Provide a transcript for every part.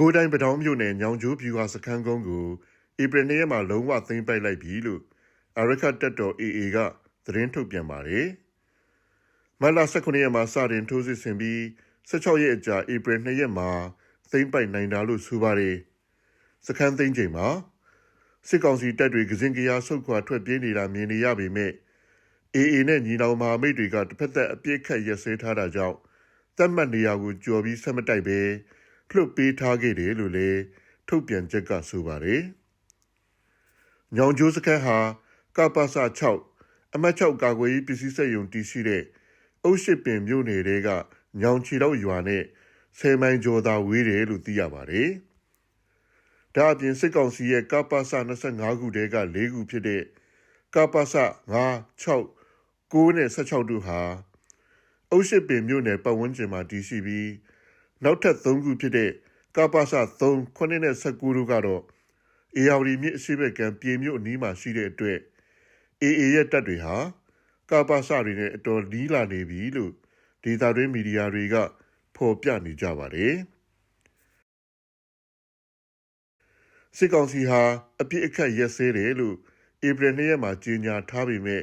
ကိုးတိုင်းပထောင်မြို့နယ်ညောင်ကျိုးဖြူဟာစခန်းကုန်းကိုဧပြီနေ့ရက်မှာလုံးဝသိမ်းပိုက်လိုက်ပြီလို့အရခတ်တက်တော် AA ကသတင်းထုတ်ပြန်ပါတယ်။မတ်လ19ရက်မှာစတင်ထိုးစစ်ဆင်ပြီး16ရက်အကြာဧပြီ2ရက်မှာသိမ်းပိုက်နိုင်တာလို့ဆိုပါတယ်။စခန်းသိမ်းချိန်မှာစစ်ကောင်စီတပ်တွေကစင်ကရားဆုတ်ခွာထွက်ပြေးနေတာမြင်နေရပေမဲ့ AA နဲ့ညီနောင်မဟာမိတ်တွေကတစ်ဖက်သက်အပြစ်ခတ်ရက်စဲထားတာကြောင့်တတ်မှတ်နေရာကိုကြော်ပြီးဆက်မတိုက်ပဲ လွှတ်ပေးထားခဲ့တယ်လို့လည်းထုတ်ပြန်ချက်ကဆိုပါတယ်။ညောင်ကျိုးစခန်းဟာကပ္ပစ6အမတ်6ကာကွယ်ရေးပစ္စည်းစက်ရုံတည်ရှိတဲ့အုတ်ရှိပင်မြို့နယ်တွေကညောင်ချီတော့ရွာနဲ့ဆယ်မိုင်ကျော်သာဝေးတယ်လို့သိရပါတယ်။ဒါအပြင်စစ်ကောင်စီရဲ့ကပ္ပစ25ခုတည်းက၄ခုဖြစ်တဲ့ကပ္ပစ9 6 9နဲ့16တို့ဟာအုတ်ရှိပင်မြို့နယ်ပတ်ဝန်းကျင်မှာတည်ရှိပြီး နောက်ထပ်3ခုဖြစ်တဲ့ကပ္ပစ3 9နဲ့19တို့ကတော့အေယာဝတီမြစ်အရှိဘက်ကံပြည်မြို့အနီးမှာရှိတဲ့အတွက်အေအေရဲ့တပ်တွေဟာကပ္ပစတွေနဲ့အတော်နီးလာနေပြီလို့ဒေတာတွင်းမီဒီယာတွေကဖော်ပြနေကြပါတယ်စစ်ကောင်စီဟာအပြစ်အခတ်ရက်စဲတယ်လို့ဧပြီ2ရက်မှာကြေညာထားပေမဲ့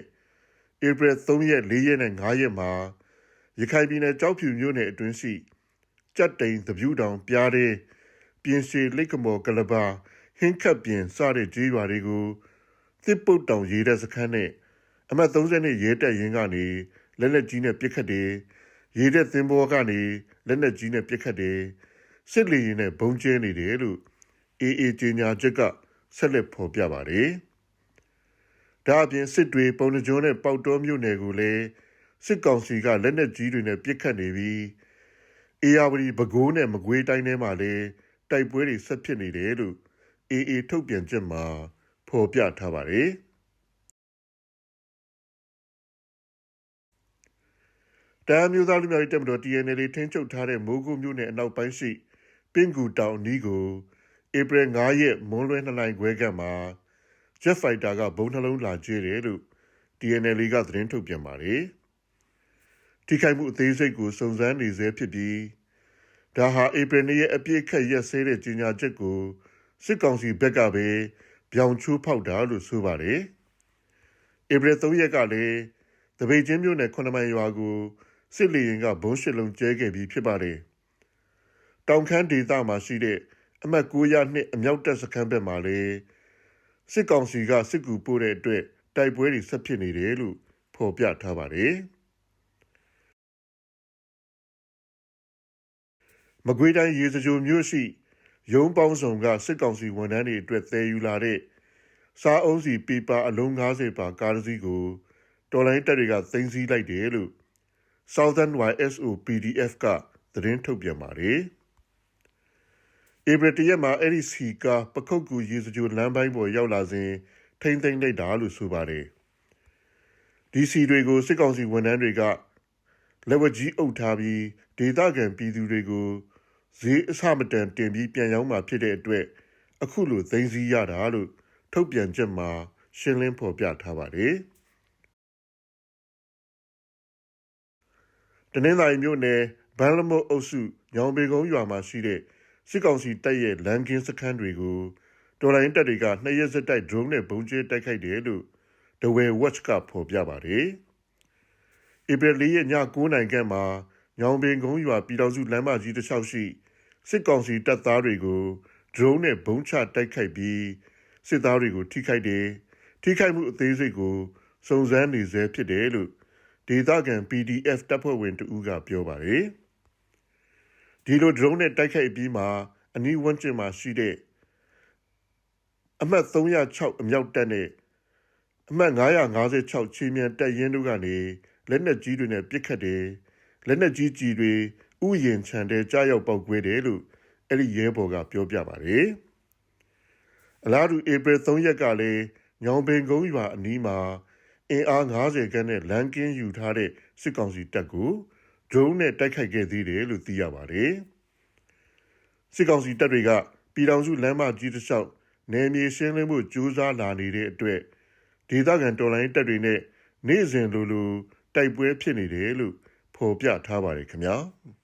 ဧပြီ3ရက်4ရက်နဲ့5ရက်မှာရခိုင်ပြည်နယ်ကြောက်ဖြူမြို့နယ်အတွင်းရှိ ကြက်တိန်သပြူတောင်ပြားတဲ့ပြင်ရှည်လိတ်ကမော်ကလဘာဟင်းခတ်ပြင်စတဲ့ကြီးရွာတွေကိုတစ်ပုတ်တောင်ရေးတဲ့စခန်းနဲ့အမှတ်30နဲ့ရဲတက်ရင်ကနေလက်လက်ကြီးနဲ့ပြစ်ခတ်တယ်ရေးတဲ့သင်္ဘောကနေလက်လက်ကြီးနဲ့ပြစ်ခတ်တယ်စစ်လီရင်နဲ့ဘုံကျဲနေတယ်လို့အေအေကြီးညာချက်ကဆက်လက်ဖော်ပြပါတယ်ဒါအပြင်စစ်တွေပုံနှကျုံးနဲ့ပေါက်တော်မြို့နယ်ကိုလည်းစစ်ကောင်စီကလက်နက်ကြီးတွေနဲ့ပစ်ခတ်နေပြီး အေယာဝတီပဲခူးနဲ့မကွေးတိုင်းထဲမှာလည်းတိုက်ပွဲတွေဆက်ဖြစ်နေတယ်လို့အေအေထုတ်ပြန်ချက်မှာဖော်ပြထားပါတယ်တမ်းမျိုးသားလူမျိုးရေးတပ်မတော် TNL ထင်းချုပ်ထားတဲ့မိုးကုမြို့နယ်အနောက်ပိုင်းရှိပင်ကူတောင်နီးကိုဧပြီ9ရက်မွန်းလွဲ2နိုင်ခွဲကမှာ Jet Fighter ကဘုံနှလုံးလာကျဲတယ်လို့ TNL ကသတင်းထုတ်ပြန်ပါတယ်။ ထိခိုက်မှုအသေးစိတ်ကိုစုံစမ်းနေဆဲဖြစ်ပြီးဒါဟာဧပြီနေ့ရဲ့အပြည့်ခက်ရက်စဲတဲ့ကြီးညာချက်ကိုစစ်ကောင်စီဘက်ကပဲပြောင်ချိုးဖောက်တာလို့ဆိုပါတယ်။ဧပြီ3ရက်ကလည်းတပိတ်ချင်းမြို့နယ်9မိုင်ရွာကိုစစ်လေရင်ကဘုံရှစ်လုံးကျဲခဲ့ပြီးဖြစ်ပါတယ်။တောင်ခမ်းဒေသမှာရှိတဲ့အမှတ်900နှစ်အမြောက်တပ်စခန်းဘက်မှာလည်းစစ်ကောင်စီကစစ်ကူပို့တဲ့အတွက်တိုက်ပွဲတွေဆက်ဖြစ်နေတယ်လို့ဖော်ပြထားပါတယ်။ မကွေးတိုင်းရေစကြိုမြို့ရှိရုံးပေါင်းဆောင်ကစစ်ကောင်စီဝန်ထမ်းတွေအတွက်တည်ယူလာတဲ့စားအုံးစီပီပါအလုံး90ပါကားတစ်စီးကိုတော်လိုင်းတပ်တွေကသိမ်းဆည်းလိုက်တယ်လို့ Southern YSO PDF ကသတင်းထုတ်ပြန်ပါတယ်။ဧပြီတရက်မှာအဲ့ဒီစီကပခုတ်ကူရေစကြိုလမ်းပိုင်းပေါ်ရောက်လာစဉ်ထိမ့်သိမ့်လိုက်တာလို့ဆိုပါတယ်။ဒီစီတွေကိုစစ်ကောင်စီဝန်ထမ်းတွေက လက်ဝကြီးအုပ်ထားပြီးဒေသခံပြည်သူတွေကိုဈေးအဆမတန်တင်ပြီးပြန်ရောက်မှာဖြစ်တဲ့အတွက်အခုလိုသိမ်းဆည်းရတာလို့ထုတ်ပြန်ချက်မှာရှင်းလင်းဖော်ပြထားပါတယ်။တနင်္သာရီမြို့နယ်ဘန်လမို့အုပ်စုညောင်ပေကုန်းရွာမှာရှိတဲ့စစ်ကောင်စီတပ်ရဲ့လမ်းကင်းစခန်းတွေကိုတော်လိုင်းတပ်တွေကနှစ်ရက်စက်တိုက် drone နဲ့ပုံကျဲတိုက်ခိုက်တယ်လို့ The Way Watch ကဖော်ပြပါတယ်။ ဧပြီလရက်ည9:00နာရီခန့်မှာညောင်ပင်ကုန်းရွာပြည်တော်စုလမ်းမကြီးတစ်လျှောက်ရှိစစ်ကောင်စီတပ်သားတွေကို drone နဲ့ဘုံချတိုက်ခိုက်ပြီးစစ်သားတွေကိုထိခိုက်တယ်ထိခိုက်မှုအသေးစိတ်ကိုစုံစမ်းနေဆဲဖြစ်တယ်လို့ဒေသခံ PDF တပ်ဖွဲ့ဝင်တဦးကပြောပါတယ်ဒီလို drone နဲ့တိုက်ခိုက်ပြီးမှအနီးဝန်းကျင်မှာရှိတဲ့အမှတ်306အမြောက်တပ်နဲ့အမှတ်956ချီမြန်တပ်ရင်းတို့ကနေ လက်နက်ကြီးတွေနဲ့ပစ်ခတ်တယ်လက်နက်ကြီးကြီးတွေဥယျင်ခြံတဲ့ကြားရောက်ပောက်ကွဲတယ်လို့အဲ့ဒီရဲဘော်ကပြောပြပါတယ်အလားတူဧပြီ3ရက်ကလည်းညောင်ပင်ကုန်းရွာအနီးမှာအင်အား90ခန်းနဲ့လမ်းကင်းယူထားတဲ့စစ်ကောင်စီတပ်ကိုဒရုန်းနဲ့တိုက်ခိုက်ခဲ့သေးတယ်လို့သိရပါတယ်စစ်ကောင်စီတပ်တွေကပြည်တော်စုလမ်းမကြီးတစ်လျှောက်နယ်မြေရှင်းလင်းမှုကြိုးစားလာနေတဲ့အတွက်ဒေသခံတော်လိုင်းတပ်တွေနဲ့နေ့စဉ်လိုလို တိုက်ပွဲဖြစ်နေတယ်လို့ဖော်ပြထားပါတယ်ခင်ဗျာ။